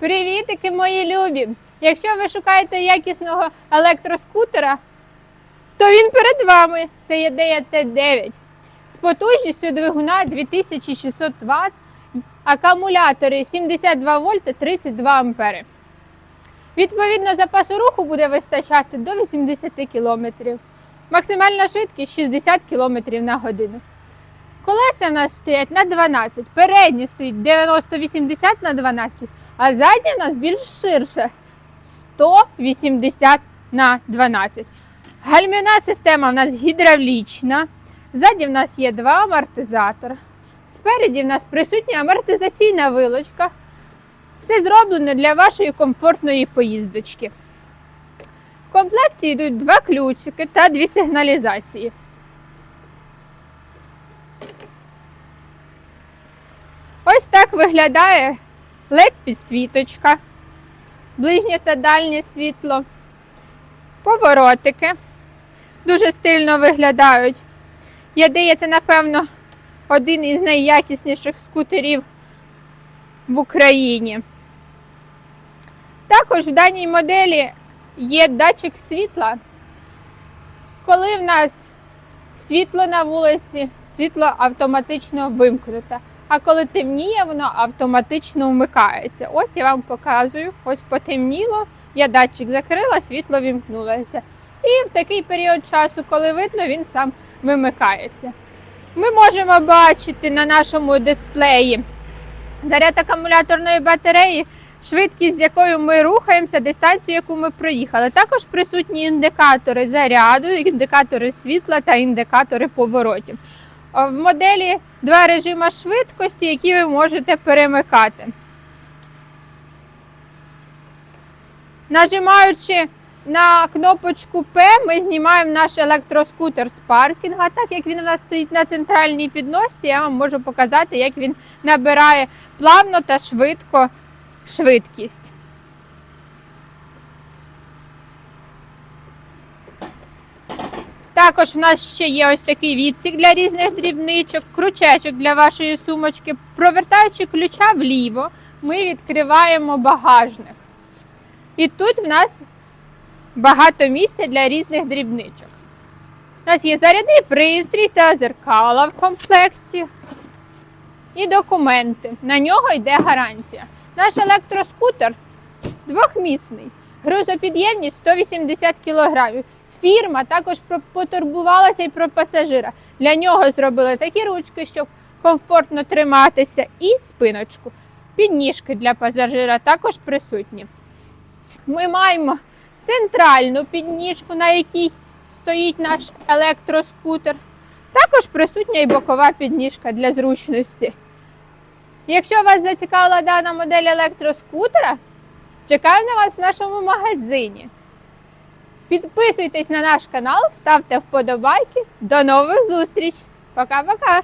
Привітики, мої любі! Якщо ви шукаєте якісного електроскутера, то він перед вами. Це є Дея Т9 з потужністю двигуна 2600 Вт, акумулятори 72 вольта 32 ампери. Відповідно, запасу руху буде вистачати до 80 км. Максимальна швидкість 60 км на годину. Колеса у нас стоять на 12, передні стоїть 90-80 на 12, а задні у нас більш ширше 180 на 12. Гальмівна система у нас гідравлічна. Ззаді в нас є два амортизатори. Спереді в нас присутня амортизаційна вилочка. Все зроблено для вашої комфортної поїздочки. В комплекті йдуть два ключики та дві сигналізації. Ось так виглядає led підсвіточка, ближнє та дальнє світло, поворотики. Дуже стильно виглядають. Ядея це, напевно, один із найякісніших скутерів в Україні. Також в даній моделі є датчик світла. Коли в нас світло на вулиці, світло автоматично вимкнуте. А коли темніє, воно автоматично вмикається. Ось я вам показую. Ось потемніло, я датчик закрила, світло вімкнулося. І в такий період часу, коли видно, він сам вимикається. Ми можемо бачити на нашому дисплеї заряд акумуляторної батареї, швидкість, з якою ми рухаємося, дистанцію, яку ми проїхали. Також присутні індикатори заряду, індикатори світла та індикатори поворотів. В моделі два режими швидкості, які ви можете перемикати. Нажимаючи на кнопочку П, ми знімаємо наш електроскутер з паркінга. Так як він у нас стоїть на центральній підносці, я вам можу показати, як він набирає плавно та швидко швидкість. Також в нас ще є ось такий відсік для різних дрібничок, крючечок для вашої сумочки. Провертаючи ключа вліво, ми відкриваємо багажник. І тут в нас багато місця для різних дрібничок. У нас є зарядний пристрій та зеркала в комплекті. І документи. На нього йде гарантія. Наш електроскутер двохмісний. Грузопідємність 180 кг. Фірма також потурбувалася і про пасажира. Для нього зробили такі ручки, щоб комфортно триматися, і спиночку. Підніжки для пасажира також присутні. Ми маємо центральну підніжку, на якій стоїть наш електроскутер. Також присутня і бокова підніжка для зручності. Якщо вас зацікавила дана модель електроскутера, чекаю на вас в нашому магазині. Підписуйтесь на наш канал, ставте вподобайки. До нових зустріч! Пока-пока!